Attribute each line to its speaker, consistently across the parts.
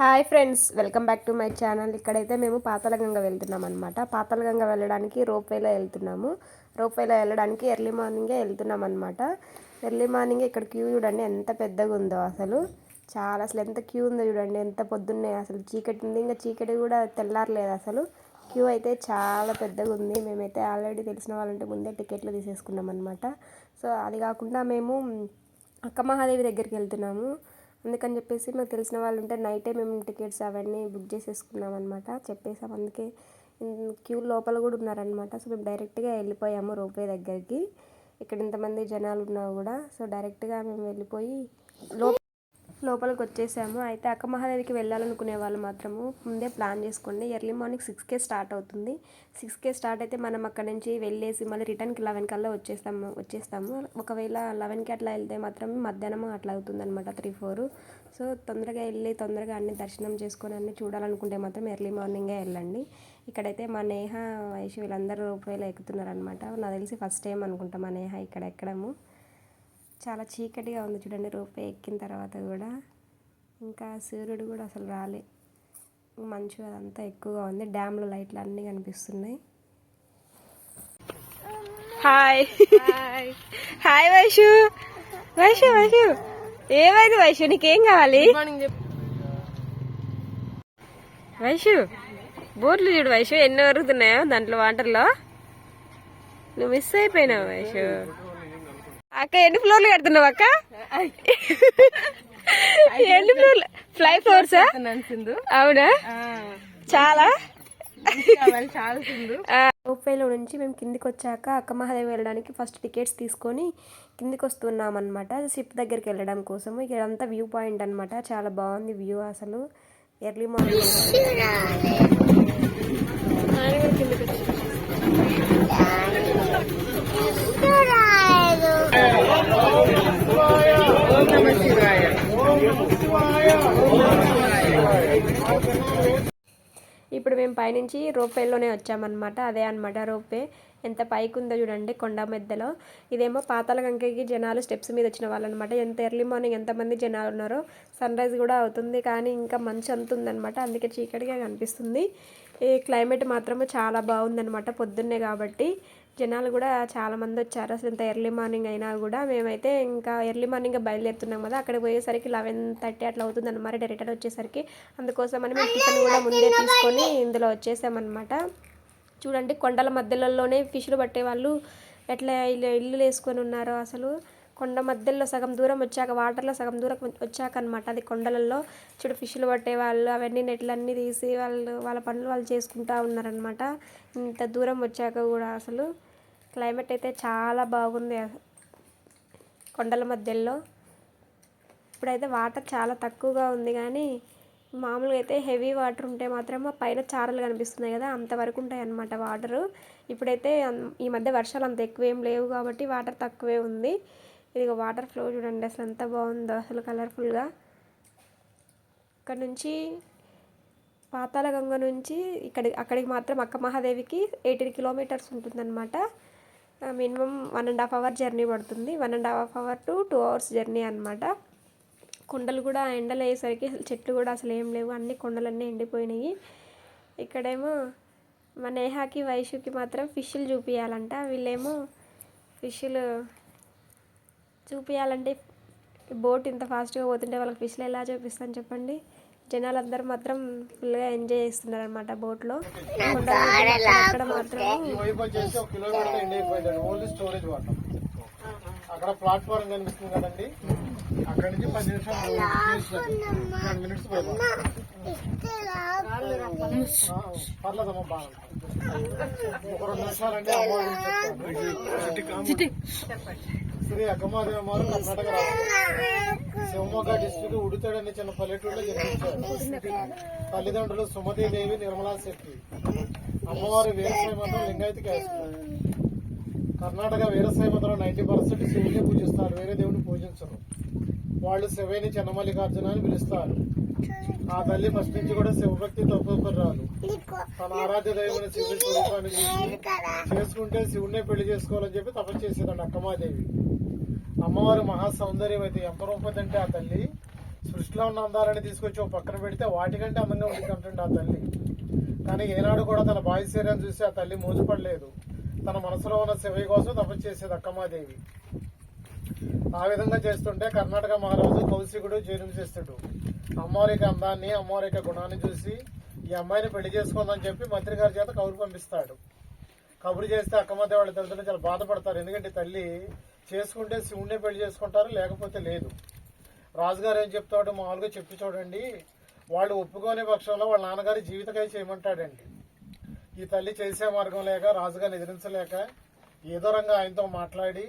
Speaker 1: Hi friends welcome back to my channel. ఇక్కడైతే మేము పాతాళగంగ వెళ్తున్నాం అనమాట పాతాళగంగ వెళ్ళడానికి రోప్వేలో వెళ్తున్నాము. రోప్వేలో వెళ్ళడానికి ఎర్లీ మార్నింగే వెళ్తున్నాం అనమాట ఎర్లీ మార్నింగ్ ఇక్కడ క్యూ చూడండి ఎంత పెద్దగా ఉందో అసలు. చాలా అసలు ఎంత క్యూ ఉందో చూడండి ఎంత పొద్దున్నే అసలు చీకటి ఉంది. ఇంకా చీకటి కూడా తెల్లారలేదు అసలు. క్యూ అయితే చాలా పెద్దగా ఉంది. మేమైతే ఆల్రెడీ తెలిసిన వాళ్ళంటే ముందే టికెట్లు తీసేసుకున్నాం అనమాట సో అది కాకుండా మేము అక్క మహాదేవి దగ్గరికి వెళ్తున్నాము. అందుకని చెప్పేసి మాకు తెలిసిన వాళ్ళు ఉంటే నైటే మేము టికెట్స్ అవన్నీ బుక్ చేసేసుకున్నాం అనమాట చెప్పేసాం అందుకే క్యూ లోపల కూడా ఉన్నారనమాట సో మేము డైరెక్ట్గా వెళ్ళిపోయాము రోప్వే దగ్గరికి. ఇక్కడ ఇంతమంది జనాలు ఉన్నా కూడా. సో డైరెక్ట్గా మేము వెళ్ళిపోయి లోపల లోపలికి వచ్చేసాము అయితే అక్క మహాదేవికి వెళ్ళాలనుకునే వాళ్ళు మాత్రము ముందే ప్లాన్ చేసుకోండి. ఎర్లీ మార్నింగ్ సిక్స్కే స్టార్ట్ అవుతుంది. సిక్స్కే స్టార్ట్ అయితే మనం అక్కడ నుంచి వెళ్ళేసి మళ్ళీ రిటర్న్కి లెవెన్ కల్లా వచ్చేస్తాము వచ్చేస్తాము. ఒకవేళ లెవెన్కి అట్లా వెళ్తే మాత్రం మధ్యాహ్నం అట్లా అవుతుంది అనమాట త్రీ ఫోర్. సో తొందరగా వెళ్ళి తొందరగా అన్ని దర్శనం చేసుకొని అన్ని చూడాలనుకుంటే మాత్రం ఎర్లీ మార్నింగే వెళ్ళండి. ఇక్కడైతే మా నేహ వైషు వీళ్ళందరూ రూపాయలు ఎక్కుతున్నారనమాట నాకు తెలిసి ఫస్ట్ టైం అనుకుంటా మా నేహ ఇక్కడ ఎక్కడము చాలా చీకటిగా ఉంది చూడండి రూపే ఎక్కిన తర్వాత కూడా. ఇంకా సూర్యుడు కూడా అసలు రాలే. మంచు అదంతా ఎక్కువగా ఉంది. డ్యామ్లో లైట్లు అన్నీ కనిపిస్తున్నాయి. హాయ్. హాయ్. వైషు. వైషు వైషు. ఏమైంది వైషు? నీకేం కావాలి? వైషు బోర్లు చూడు వైషు. ఎన్ని వరుగుతున్నాయో దాంట్లో వాటర్లో. నువ్వు మిస్ అయిపోయినావు వైషు. అక్క ఎన్ని ఫ్లోర్లు కడుతున్నావు అక్క? ఎన్ని ఫ్లోర్లు? ఫ్లై ఫ్లోర్సా అవునా? చాలా? రూపాయలో నుంచి మేము కిందికి వచ్చాక అక్క మహాదేవి వెళ్ళడానికి ఫస్ట్ టికెట్స్ తీసుకొని కిందికి వస్తున్నాం అనమాట షిప్ దగ్గరికి వెళ్ళడం కోసము. ఇక్కడ అంతా వ్యూ పాయింట్ అనమాట చాలా బాగుంది వ్యూ అసలు. ఎర్లీ మార్నింగ్ కిందికి. ఇప్పుడు మేము పైనుంచి రోప్వేలోనే వచ్చామన్నమాట. అదే అన్నమాట రోప్వే ఎంత పైకి ఉందో చూడండి కొండ మధ్యలో. ఇదేమో పాతాల గంగకి జనాలు స్టెప్స్ మీద వచ్చిన వాళ్ళు అనమాట ఎంత ఎర్లీ మార్నింగ్ ఎంతమంది జనాలు ఉన్నారో సన్ రైజ్ కూడా అవుతుంది కానీ ఇంకా మంచు అంత ఉందన్నమాట అందుకే చీకటిగా కనిపిస్తుంది. ఈ క్లైమేట్ మాత్రము చాలా బాగుందన్నమాట పొద్దున్నే కాబట్టి. జనాలు కూడా చాలా మంది వచ్చారు. అసలు ఇంత ఎర్లీ మార్నింగ్ అయినా కూడా మేమైతే ఇంకా ఎర్లీ మార్నింగ్ బయలుదేరుతున్నాం కదా అక్కడికి పోయేసరికి లెవెన్ థర్టీ అట్లా అవుతుంది అనమాట రిటర్న్ వచ్చేసరికి అందుకోసం అని మేము టిఫిన్ కూడా ముందే తీసుకొని ఇందులో వచ్చేసామన్నమాట. చూడండి కొండల మధ్యలోనే ఫిష్లు పట్టే వాళ్ళు ఎట్లా ఇల్లు ఇల్లు వేసుకొని ఉన్నారో అసలు. కొండ మధ్యలో సగం దూరం వచ్చాక వాటర్లో సగం దూరం వచ్చాక అనమాట అది కొండలలో. చూడు ఫిష్లు పట్టే వాళ్ళు అవన్నీ నెట్లన్నీ తీసి వాళ్ళు వాళ్ళ పనులు వాళ్ళు చేసుకుంటా ఉన్నారనమాట ఇంత దూరం వచ్చాక కూడా అసలు. క్లైమేట్ అయితే చాలా బాగుంది కొండల మధ్యలో ఇప్పుడైతే వాటర్ చాలా తక్కువగా ఉంది కానీ మామూలుగా అయితే హెవీ వాటర్ ఉంటే మాత్రం పైన చారలు కనిపిస్తున్నాయి కదా అంతవరకు ఉంటాయి అన్నమాట వాటరు. ఇప్పుడైతే ఈ మధ్య వర్షాలు అంత ఎక్కువ ఏం లేవు కాబట్టి వాటర్ తక్కువే ఉంది. ఇది వాటర్ ఫ్లో చూడండి అసలు ఎంత బాగుందో అసలు కలర్ఫుల్గా. ఇక్కడ నుంచి పాతాళగంగ నుంచి ఇక్కడ అక్కడికి మాత్రం అక్క మహాదేవికి ఎయిటీన్ కిలోమీటర్స్ ఉంటుందన్నమాట. Minimum one and half hour journey పడుతుంది. One and half hour to two hours journey అనమాట కొండలు కూడా ఎండలు అయ్యేసరికి అసలు చెట్లు కూడా అసలు ఏం లేవు. అన్ని కొండలన్నీ ఎండిపోయినాయి. ఇక్కడేమో మా నేహాకి వైషుకి మాత్రం ఫిష్లు చూపించాలంట వీళ్ళేమో ఫిష్లు చూపించాలంటే బోట్ ఇంత ఫాస్ట్గా పోతుంటే వాళ్ళకి ఫిష్లు ఎలా చూపిస్తాను చెప్పండి? జనాలందరూ మాత్రం ఫుల్గా ఎంజాయ్ చేస్తున్నారు అనమాట బోట్లో అక్కడ మాత్రం
Speaker 2: వైపు చేసి ఒక కిలోమీటర్ ఎండ్ అయిపోయిందండి ఓన్లీ స్టోరేజ్ వాటర్. అక్కడ ప్లాట్ఫారం కనిపిస్తుంది కదండి. అక్కడ నుంచి పది నిమిషాలు టెన్ మినిట్స్ పర్లేదమ్మా బాగా ఒక రెండు నిమిషాలు అంటే శ్రీ అక్కమాదేవి అమ్మారు కర్ణాటక రాష్ట్రం శివమొగ్గ డిస్ట్రిక్ట్ ఉడితాడు చిన్న పల్లెటూరులో జన్మించారు తల్లిదండ్రులు సుమతీదేవి నిర్మలా శెట్టి. అమ్మవారి వీరసాయి మతం లింగాయతీ క్యాస్ట్ కర్ణాటక వీరసాయి మతంలో నైన్టీ పర్సెంట్ శివుని పూజిస్తారు. వేరే దేవుని పూజించరు. వాళ్ళు శివేని చెన్నమల్లికార్జున అని పిలుస్తారు. ఆ తల్లి ఫస్ట్ నుంచి కూడా శివభక్తి తప్పుకురాలు. తన ఆరాధ్య దైవమైన శివుని స్వరూపాన్ని చేసుకుంటే శివుణ్ణే పెళ్ళి చేసుకోవాలని చెప్పి తపస్సు చేసేదండి అక్కమాదేవి. అమ్మవారి మహా సౌందర్యం అయితే ఎంత రూపదంటే ఆ తల్లి సృష్టిలో ఉన్న అందాలని తీసుకొచ్చి ఒక పక్కన పెడితే వాటికంటే అందంగా ఉంటుంది అంటుంది ఆ తల్లి. కానీ ఏనాడు కూడా తన బాయి చూసి ఆ తల్లి మోజుపడలేదు. తన మనసులో ఉన్న శివయ్య కోసం తపస్సు చేసేది అక్కమాదేవి ఆ విధంగా చేస్తుంటే కర్ణాటక మహారాజు కౌశికుడు జన్మిస్తాడు అమ్మవారి యొక్క అందాన్ని అమ్మవారి యొక్క గుణాన్ని చూసి ఈ అమ్మాయిని పెళ్ళి చేసుకుందని చెప్పి మంత్రి గారి చేత కబురు పంపిస్తాడు. కబురు చేస్తే అక్కమ్మదేవాళ్ళ వాళ్ళ తల్లిదండ్రులు చాలా బాధపడతారు. ఎందుకంటే తల్లి చేసుకుంటే శివుడినే పెళ్ళి చేసుకుంటారు లేకపోతే లేదు. రాజుగారు ఏం చెప్తాడు మామూలుగా చెప్పి చూడండి. వాళ్ళు ఒప్పుకోని పక్షంలో వాళ్ళ నాన్నగారి జీవితకై చేయమంటాడండి. ఈ తల్లి చేసే మార్గం లేక రాజుగారిని ఎదిరించలేక ఏదో రంగా ఆయనతో మాట్లాడి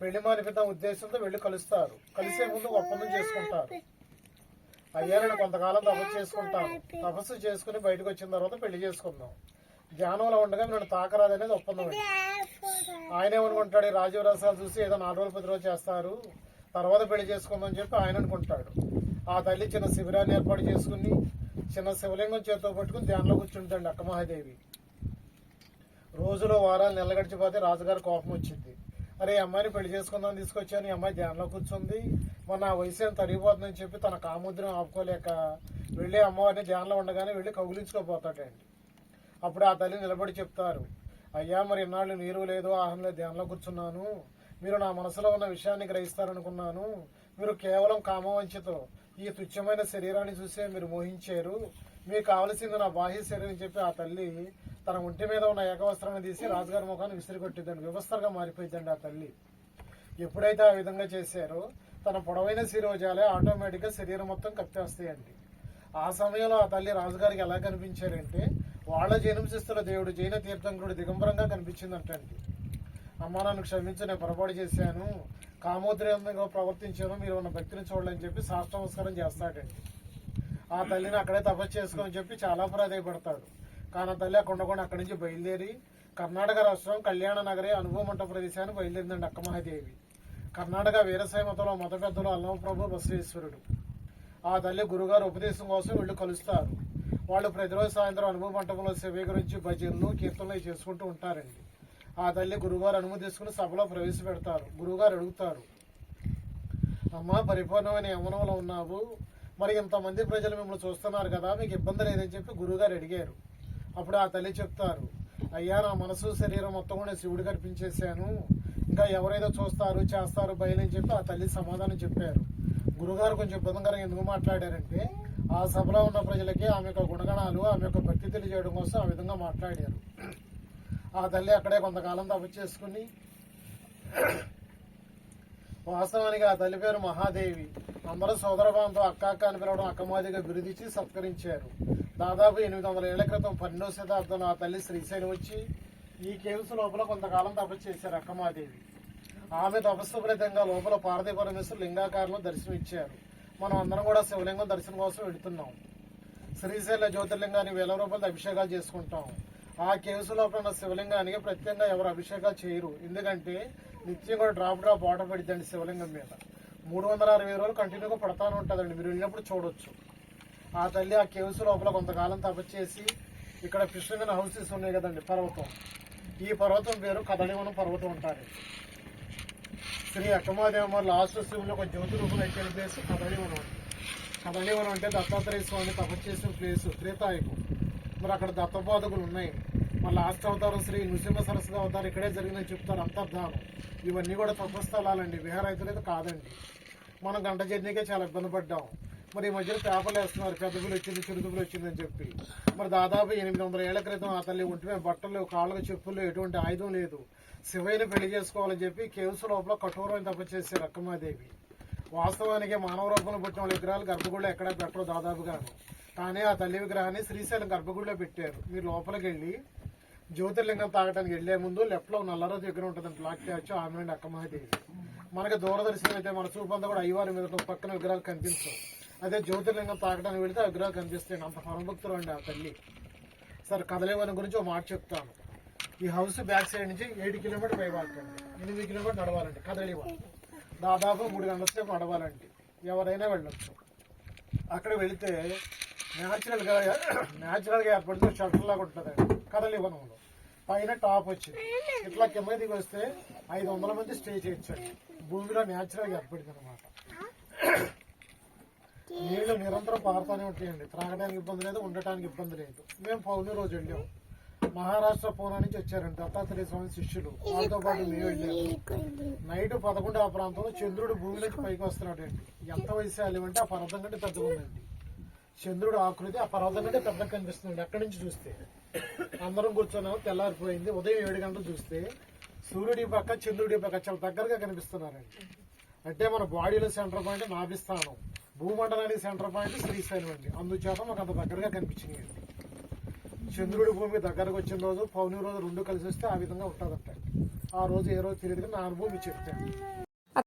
Speaker 2: పెళ్ళి మానిపిద్దాం ఉద్దేశంతో వెళ్ళి కలుస్తారు. కలిసే ముందు ఒప్పందం చేసుకుంటారు. అయ్యారని నేను కొంతకాలం తపస్సు చేసుకుంటాను తపస్సు చేసుకుని బయటకు వచ్చిన తర్వాత పెళ్ళి చేసుకుందాం. ధ్యానంలో ఉండగా నేను తాకరాదు అనేది ఒప్పందం అండి ఆయన ఏమనుకుంటాడు రాజీవ్ రసాలు చూసి ఏదో నాలుగు రోజులు పది రోజులు చేస్తారు తర్వాత పెళ్ళి చేసుకుందాం చెప్పి ఆయన అనుకుంటాడు. ఆ తల్లి చిన్న శిబిరాన్ని ఏర్పాటు చేసుకుని చిన్న శివలింగం చేతితో పట్టుకుని ధ్యానంలో కూర్చుంటాడు అక్క మహాదేవి. రోజులో వారాలు నెల గడిచిపోతే రాజుగారి కోపం వచ్చింది. అరే ఈ అమ్మాయిని పెళ్ళి చేసుకుందాం తీసుకొచ్చాను ఈ అమ్మాయి ధ్యానంలో కూర్చుంది. మన ఆ వయసు ఏం తరిగిపోతుందని చెప్పి తన కాముద్రం ఆపుకోలేక వెళ్ళి అమ్మవారిని ధ్యానంలో ఉండగానే వెళ్ళి కౌగులించుకోపోతాడండి అప్పుడు ఆ తల్లి నిలబడి చెప్తారు అయ్యా మరి ఇన్నాళ్ళు నీరు లేదు ఆహారం ధ్యానంలో కూర్చున్నాను. మీరు నా మనసులో ఉన్న విషయాన్ని గ్రహిస్తారనుకున్నాను. మీరు కేవలం కామవంచతో ఈ తుచ్చమైన శరీరాన్ని చూసే మీరు మోహించారు. మీకు కావలసింది నా బాహ్య శరీరం చెప్పి ఆ తల్లి తన ఒంటి మీద ఉన్న ఏకవస్త్రాన్ని తీసి రాజుగారి ముఖాన్ని విసిరికొట్టిద్దండి వ్యవస్థగా మారిపోయిందండి ఆ తల్లి. ఎప్పుడైతే ఆ విధంగా చేశారో తన పొడవైన శిరోజాలే ఆటోమేటిక్గా శరీరం మొత్తం కప్పేస్తాయండి. ఆ సమయంలో ఆ తల్లి రాజుగారికి ఎలా కనిపించారంటే వాళ్ళ జన్మశిస్తుల దేవుడు జైన తీర్థంకుడు దిగంబరంగా కనిపించిందంటండి అమ్మ నన్ను క్షమించి నేను పొరపాటు చేశాను. కామోద్రేయంగా ప్రవర్తించాను. మీరు ఉన్న భక్తిని చూడాలని చెప్పి సాష్టమస్కారం చేస్తాడండి. ఆ తల్లిని అక్కడే తపస్సు చేసుకోని చెప్పి చాలా ప్రాధాయపడతాడు కానీ ఆ తల్లి అక్కడ ఉండకుండా అక్కడి నుంచి బయలుదేరి కర్ణాటక రాష్ట్రం కళ్యాణ నగరి అనుభవమంట ప్రదేశానికి ప్రదేశాన్ని బయలుదేరిందండి అక్క మహాదేవి. కర్ణాటక వీరసాయి మతంలో మొదపెద్దలు అల్లమప్రభు బసవేశ్వరుడు. ఆ తల్లి గురుగారు ఉపదేశం కోసం వీళ్ళు కలుస్తారు. వాళ్ళు ప్రతిరోజు సాయంత్రం అనుభవ మంటపంలో సేవ గురించి భజనలు కీర్తనలు చేసుకుంటూ ఉంటారండి. ఆ తల్లి గురుగారు అనుమతి తీసుకుని సభలో ప్రవేశపెడతారు. గురుగారు అడుగుతారు అమ్మా పరిపూర్ణమైన యమనంలో ఉన్నావు. మరి ఇంతమంది ప్రజలు మిమ్మల్ని చూస్తున్నారు కదా మీకు ఇబ్బంది లేదని చెప్పి గురుగారు అడిగారు. అప్పుడు ఆ తల్లి చెప్తారు అయ్యా నా మనసు శరీరం మొత్తం కూడా శివుడు కనిపించేశాను ఇంకా ఎవరైతే చూస్తారు చేస్తారు బయలని చెప్పి ఆ తల్లి సమాధానం చెప్పారు. గురుగారు కొంచెం ఇబ్బందికరంగా ఎందుకు మాట్లాడారంటే ఆ సభలో ఉన్న ప్రజలకి ఆమె యొక్క గుణగణాలు ఆమె యొక్క భక్తి తెలియజేయడం కోసం ఆ విధంగా మాట్లాడారు. ఆ తల్లి అక్కడే కొంతకాలం తపస్సు చేసుకుని వాస్తవానికి ఆ తల్లి పేరు మహాదేవి. అందరూ సోదరభావంతో అక్క అక్క అని పిలవడం అక్కమాదిగా బిరుదిచ్చి సత్కరించారు. దాదాపు ఎనిమిది వందల ఏళ్ళ క్రితం పన్నెండవ శతాబ్దంలో ఆ తల్లి శ్రీశైలం వచ్చి ఈ కేవ్స్ లోపల కొంతకాలం తపస్సు చేశారు అక్కమాదేవి ఆమె తపస్సు ఫలితంగా లోపల పార్వతీ పరమేశ్వరు లింగాకారంలో దర్శనం ఇచ్చారు మనం అందరం కూడా శివలింగం దర్శనం కోసం వెళుతున్నాం. శ్రీశైల జ్యోతిర్లింగాన్ని వేల రూపాయలతో అభిషేకాలు చేసుకుంటాం. ఆ కేసు లోపల ఉన్న శివలింగానికి ప్రత్యేకంగా ఎవరు అభిషేకాలు చేయరు. ఎందుకంటే నిత్యం కూడా డ్రాప్ డ్రాప్ వాటర్ పడిద్దండి శివలింగం మీద. మూడు వందల అరవై రోజులు కంటిన్యూగా పడతానే ఉంటుందండి. మీరు వెళ్ళినప్పుడు చూడొచ్చు. ఆ తల్లి ఆ కేవ్స్ లోపల కొంతకాలం తపచేసి చేసి ఇక్కడ కృష్ణగిన హౌసెస్ ఉన్నాయి కదండి పర్వతం. ఈ పర్వతం పేరు కదలివనం పర్వతం ఉంటారు శ్రీ అక్కమాదేవ లాస్ట్ శివులో ఒక జ్యోతి రూపంలో ఎక్కిన ప్లేస్ కదలివనం. కదలివనం అంటే దత్తాత్రేయ స్వామి తపస్సు ప్లేస్ త్రేతాయుగం. మరి అక్కడ దత్తబోధకులు ఉన్నాయి. మరి లాస్ట్ అవతారం శ్రీ నృసింహ సరస్వతి అవతారం ఇక్కడే జరిగిందని చెప్తారు అంతర్ధానం. ఇవన్నీ కూడా తపస్థలాలండి విహారైతులైతే కాదండి. మనం గంట జర్నీకే చాలా ఇబ్బంది పడ్డాం. మరి ఈ మధ్యన పేపర్లు వేస్తున్నారు. పెద్దగులు వచ్చింది చిరుదుగులు వచ్చిందని చెప్పి. మరి దాదాపు ఎనిమిది వందల ఏళ్ళ క్రితం ఆ తల్లి ఒంటి మీద బట్టలు కాళ్ళకు చెప్పులు ఎటువంటి ఆయుధం లేదు. శివయ్యని పెళ్ళి చేసుకోవాలని చెప్పి కేవ్స్ లోపల కఠోరమైన తపస్సు చేసే అక్కమాదేవి వాస్తవానికి మానవ రూపంలో పుట్టిన వాళ్ళ విగ్రహాలు గర్భగుడిలో ఎక్కడా పెట్టరు దాదాపుగాను కానీ ఆ తల్లి విగ్రహాన్ని శ్రీశైలం గర్భగుడిలో పెట్టారు. మీరు లోపలికి వెళ్ళి జ్యోతిర్లింగం తాగటానికి వెళ్ళే ముందు లెఫ్ట్లో నల్లరోజు దగ్గర ఉంటుంది బ్లాక్ ట్యాచ్ ఆమె నుండి అక్కమహాదేవి మనకి దూరదర్శనం అయితే మన చూపంతా కూడా అయ్యవారి మీద పక్కన విగ్రహాలు కనిపించవు. అదే జ్యోతిర్లింగం తాగడానికి వెళితే ఆ విగ్రహాలు కనిపిస్తాయి. అంత పరమభక్తులు అండి ఆ తల్లి. సరే కదలేవని గురించి ఒక మాట చెప్తాను. ఈ హౌస్ బ్యాక్ సైడ్ నుంచి ఏడు కిలోమీటర్ పై ఎనిమిది కిలోమీటర్ నడవాలండి కదలి దాదాపు మూడు గంటల సేపు నడవాలండి. ఎవరైనా వెళ్ళొచ్చు. అక్కడ వెళితే న్యాచురల్గా న్యాచురల్గా ఏర్పడితే షట్టర్లాగా ఉంటుందండి కదలివనంలో పైన టాప్ వచ్చింది. ఇట్లా కింద దిగి వస్తే ఐదు వందల మంది స్టే చేయొచ్చండి. భూమిలో న్యాచురల్గా ఏర్పడింది అనమాట నీళ్ళు నిరంతరం పారుతూనే ఉంటాయండి. త్రాగడానికి ఇబ్బంది లేదు ఉండటానికి ఇబ్బంది లేదు. మేము పౌర్ణమి రోజు వెళ్ళాము. మహారాష్ట్ర పూనా నుంచి వచ్చారండి. దత్తాత్రేయ స్వామి శిష్యులు. వాళ్ళతో పాటు మేము వెళ్ళాము నైట్ పదకొండు ఆ ప్రాంతంలో చంద్రుడు భూమి నుంచి పైకి వస్తున్నాడండి. ఎంత వైశాల్యం అంటే ఆ పర్వతం కంటే పెద్దగా ఉందండి. చంద్రుడు ఆకృతి ఆ పర్వతం కంటే పెద్దగా కనిపిస్తుంది అక్కడి నుంచి చూస్తే. అందరం కూర్చున్నాము తెల్లారిపోయింది. ఉదయం ఏడు గంటలు చూస్తే సూర్యుడి పక్క చంద్రుడి పక్క చాలా దగ్గరగా కనిపిస్తున్నారండి. అంటే మన బాడీలో సెంటర్ పాయింట్ నాభిస్థానం. భూమండలానికి సెంటర్ పాయింట్ శ్రీశైలం అండి. అందుచేత మాకు అంత దగ్గరగా కనిపించినాయి అండి చంద్రుడి భూమి దగ్గరకు వచ్చిన రోజు పౌర్ణమి రోజు రెండు కలిసి వస్తే ఆ విధంగా ఉంటుందంట. ఆ రోజు ఏ రోజు తెలియదు నా అనుభవం చెప్తాను.